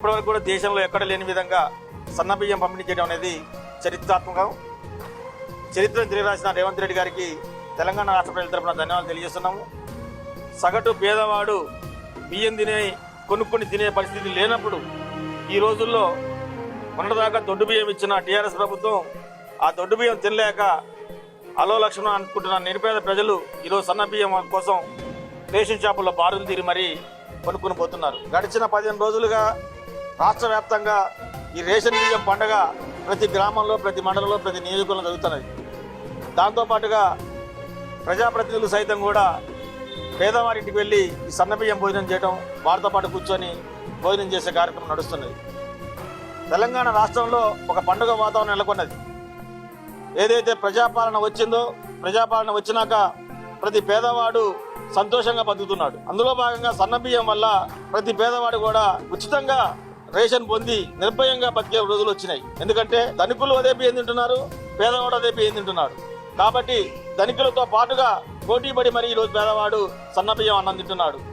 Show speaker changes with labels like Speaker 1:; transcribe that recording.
Speaker 1: ఇప్పటివరకు కూడా దేశంలో ఎక్కడ లేని విధంగా సన్న బియ్యం పంపిణీ చేయడం అనేది చరిత్రాత్మకం. చరిత్రను తెలియరాసిన రేవంత్ రెడ్డి గారికి తెలంగాణ రాష్ట్ర ప్రజల తరపున ధన్యవాదాలు తెలియజేస్తున్నాము. సగటు పేదవాడు బియ్యం తినే కొనుక్కొని తినే పరిస్థితి లేనప్పుడు ఈ రోజుల్లో మొన్నటిదాకా దొడ్డు బియ్యం ఇచ్చిన టీఆర్ఎస్ ప్రభుత్వం ఆ దొడ్డు బియ్యం తినలేక అలో లక్షణం అనుకుంటున్న నిరుపేద ప్రజలు ఈరోజు సన్న బియ్యం కోసం రేషన్ షాపుల్లో బారులు తీరి మరీ కొనుక్కుని పోతున్నారు. గడిచిన పదిహేను రోజులుగా రాష్ట్ర వ్యాప్తంగా ఈ రేషన్ బియ్యం పండగ ప్రతి గ్రామంలో ప్రతి మండలంలో ప్రతి నియోజకవర్గంలో జరుగుతున్నది. దాంతోపాటుగా ప్రజాప్రతినిధులు సైతం కూడా పేదవారింటికి వెళ్ళి ఈ సన్నబియ్యం భోజనం చేయడం వారితో పాటు కూర్చొని భోజనం చేసే కార్యక్రమం నడుస్తున్నది. తెలంగాణ రాష్ట్రంలో ఒక పండుగ వాతావరణం నెలకొన్నది. ఏదైతే ప్రజాపాలన వచ్చిందో ప్రజాపాలన వచ్చినాక ప్రతి పేదవాడు సంతోషంగా బతుకుతున్నాడు. అందులో భాగంగా సన్న బియ్యం వల్ల ప్రతి పేదవాడు కూడా ఉచితంగా రేషన్ పొంది నిర్భయంగా బతికే రోజులు వచ్చినాయి. ఎందుకంటే ధనికులు అదే బియ్యం తింటున్నారు పేదవాడు అదే బియ్యం తింటున్నాడు. కాబట్టి ధనికులతో పాటుగా పోటీ పడి మరి ఈరోజు పేదవాడు సన్నబియ్యం అన్నం తింటున్నాడు.